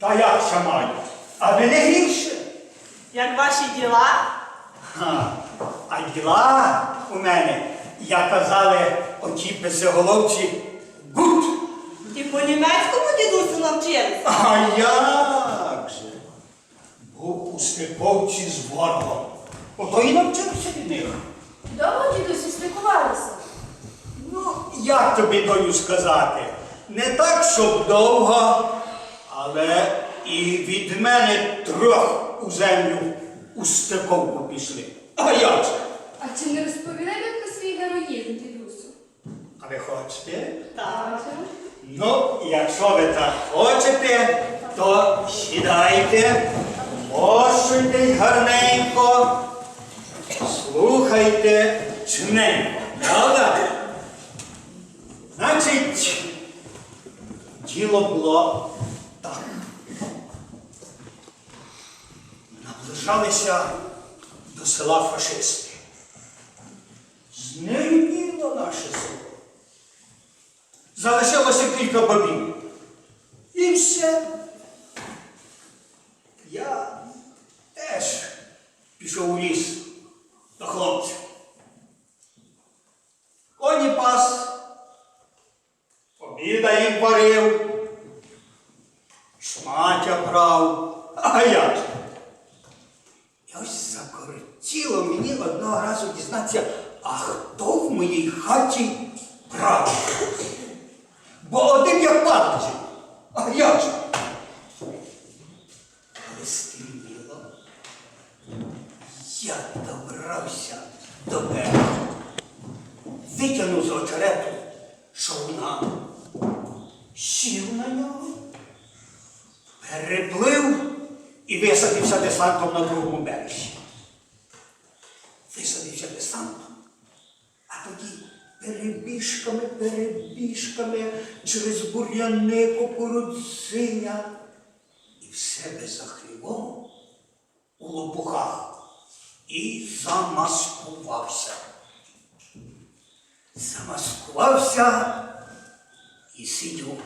Та як шамаю? А ви не гірше. Як ваші діла? Ха. А діла у мене, як казали оті песеголовці, гуд. І по-німецькому дідусю навчилися? А як же? Був у Степовці з ворога. Ото і навчився від них. Довго дідусю спілкувалися? Ну, як тобі даю сказати? Не так, щоб довго але і від мене трьох у землю у степовку пішли. А як же? А чи не розповідаєте про свій героїзм, дідусю? А ви хочете? Так. Ну, якщо ви так хочете, то сідайте, мощуйтесь гарненько, слухайте чимненько, правда? Значить, діло було так. Наближалися до села фашисти. Знервіло наше село. Залишилося кілька бабів. І все. Я теж пішов у ліс до хлопців. Коні пас, обіда їм варив, шматя брав. А як же? І ось закортіло мені одного разу дізнатися, а хто в моїй хаті прав. Бо один як падає. А як же? Коли стемніло, я добрався до берега, витягнув з очерету човна, сів на нього, переплив і висадився десантом на другому березі. Висадився десантом, а тоді перебіжками, перебіжками через бур'яни кукурудзиня і в себе за хлівом у лопухах і замаскувався. Замаскувався і сидів.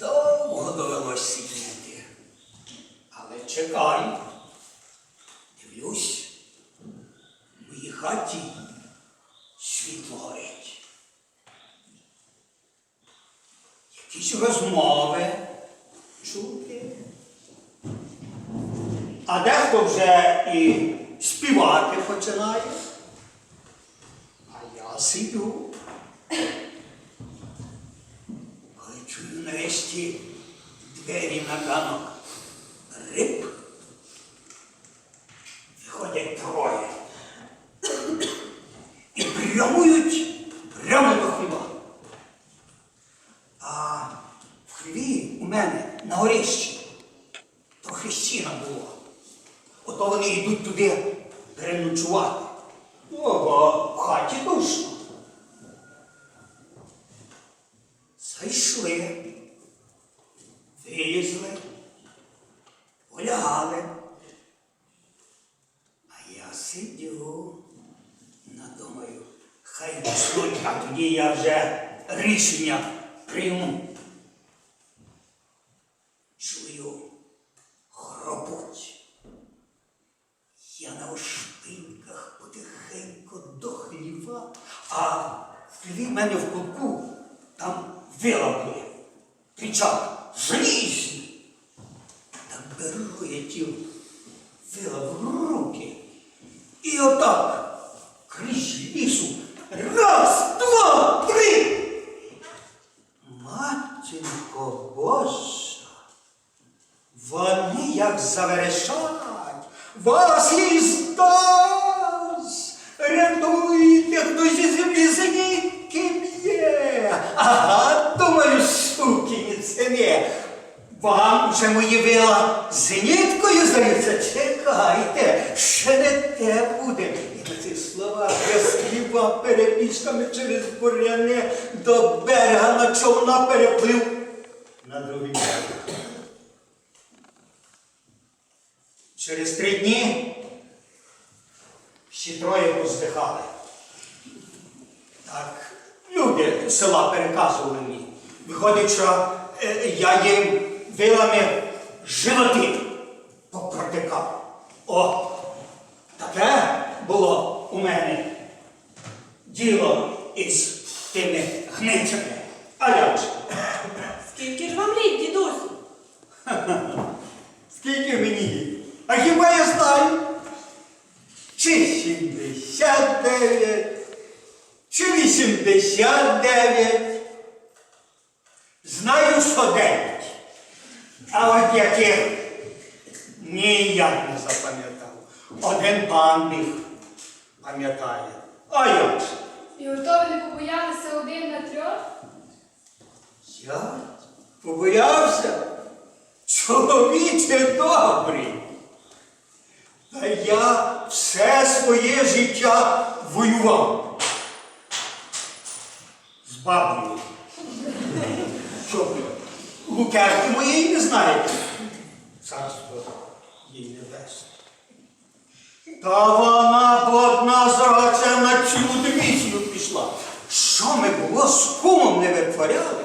Довго довелось сидіти. Але чекай, дивлюсь, в моїй хаті світло горить. Якісь розмови чути. А дехто вже і співати починає. А я сидю. Коли чую нарешті двері на ганок рип. Виходять троє і прямують прямо до хліба. А в хліві у мене на горищі трохи сіна було. Ото вони йдуть туди переночувати. Ну, в хаті душно. Зайшли, вилізли, полягали. А я сидю, надумаю, хай а тоді я вже рішення прийму. Чую, хропуть. Я на ошпинках потихеньку до хліва, а в в мене в кутку там вила були. Кричав, залізні. Так беру я ті вила в руки. І отак крізь лісу. Раз, два, три. Матінко Божа, вони як заверещать. Вас Христос! Рятуйте, хто зі землі зенітки Вам уже мої вила зеніткою здаються. Чекайте, ще не те буде. І на ці слова я скріба перебіжками через буряни до берега на човна переплив на другий берег. Через три дні всі троє поздихали. Так, люди села переказували мені. Виходить, що е, я їм вилами животи попротикав. О, таке було у мене діло із тими гницями. А як же? Скільки ж вам літ, дідусю? Скільки мені? А хіба я знаю? Чи 79, чи 89. Знаю, що 9. А от яких ніяк не запам'ятав. Один пан міг пам'ятає. А як? І готові не побоялися один на трьох? Я побоявся. Чоловіче добрий. Та я все своє життя воював. З бабою. Ви? Лукерки моєї не знаєте? Царство їй небесне. Та вона б одна зрача на цілу дивізію пішла. Що ми було з кумом не витворяли?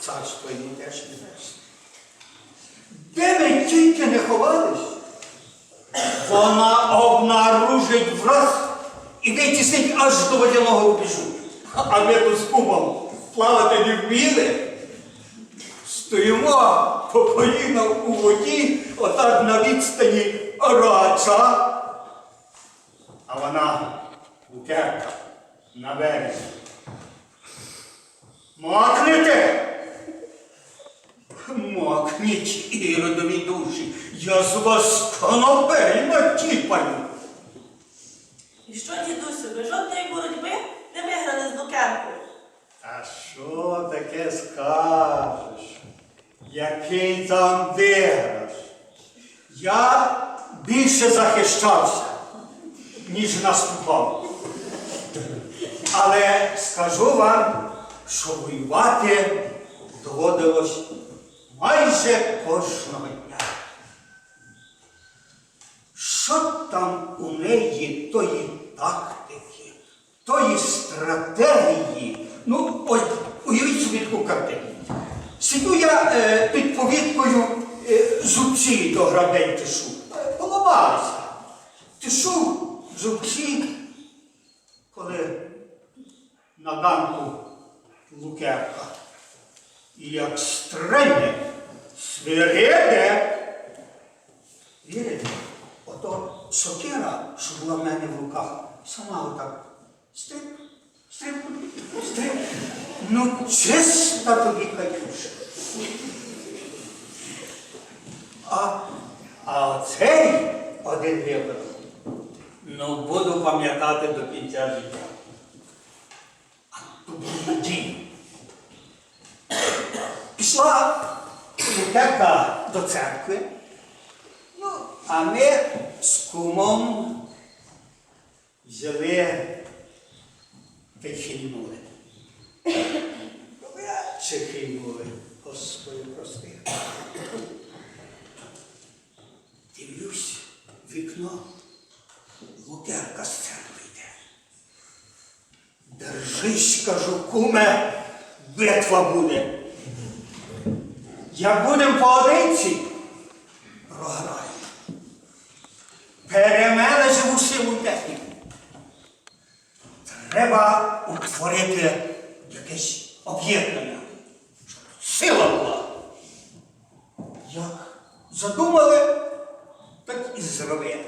Царство їй теж небесне. Де ми тільки не ховались? Вона обнаружить враз і витіснить аж до водяного рубежу. А ми тут з кумом плавати не вміли. Стоїмо по коліна у воді, отак на відстані рача. А вона лукерка на березі. Мокнете? Мокніть, іродові душі, я з вас конопель натіпаю. І що, дідусю, ви жодної боротьби не виграли з Лукеркою? А що таке скажеш? Який там виграш? Я більше захищався, ніж наступав. Але скажу вам, що воювати доводилось майже кожного дня. Що там у неї тої тактики, тої стратегії? Ну, ось уявіть собі таку картину. Сидю я е, під повіткою е, зубці до грабель тишу. Е, Поламалися. Тишу зубці, коли на ганку лукерка. І як стрельне, свириде. Вірите? Ото сокира, що була в мене в руках, сама отак стрип. Ну, чиста тобі Катюша. А, а оцей один вибір, ну, буду пам'ятати до кінця життя. А тут дій. Пішла лукерка до церкви. Ну, а ми з кумом взяли й хильнули. Чи хильнули, Господи, прости. Дивлюсь, вікно, лукерка з церкви йде. Держись, кажу, куме, битва буде. Як будемо поодинці, програємо. Живу силу техніку. Треба утворити якесь об'єднання, щоб сила була. Як задумали, так і зробили.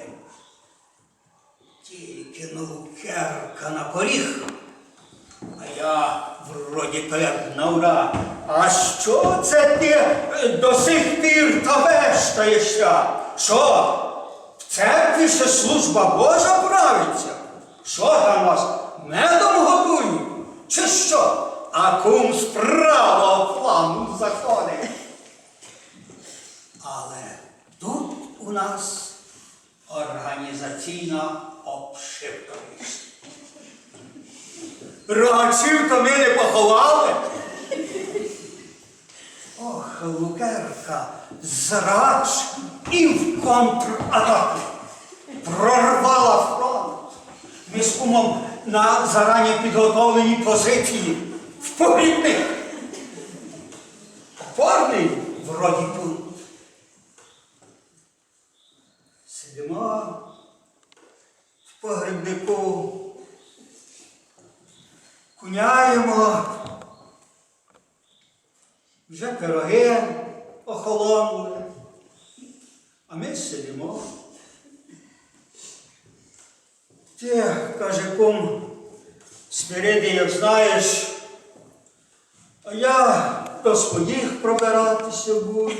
Тільки наукерка на поріг, а я вроді перед на ура. А що це ти до сих пір та вештаєшся? Що? В церкві ще служба Божа правиться? Що там вас медом годують? Чи що? А кум з правого плану заходить. Але тут у нас організаційна обшивковість. Рогачів то ми не поховали. Ох, Лукерка, зрач і в контратаку. Прорвала. Ми з кумом на зарані підготовленій позиції в погрібних. Опорний вроді пункт. Сидимо в погребнику. Куняємо. Вже пироги охолонули. А ми сидимо. Ти, каже кум, Спириди, як знаєш, а я до своїх пробиратися буду.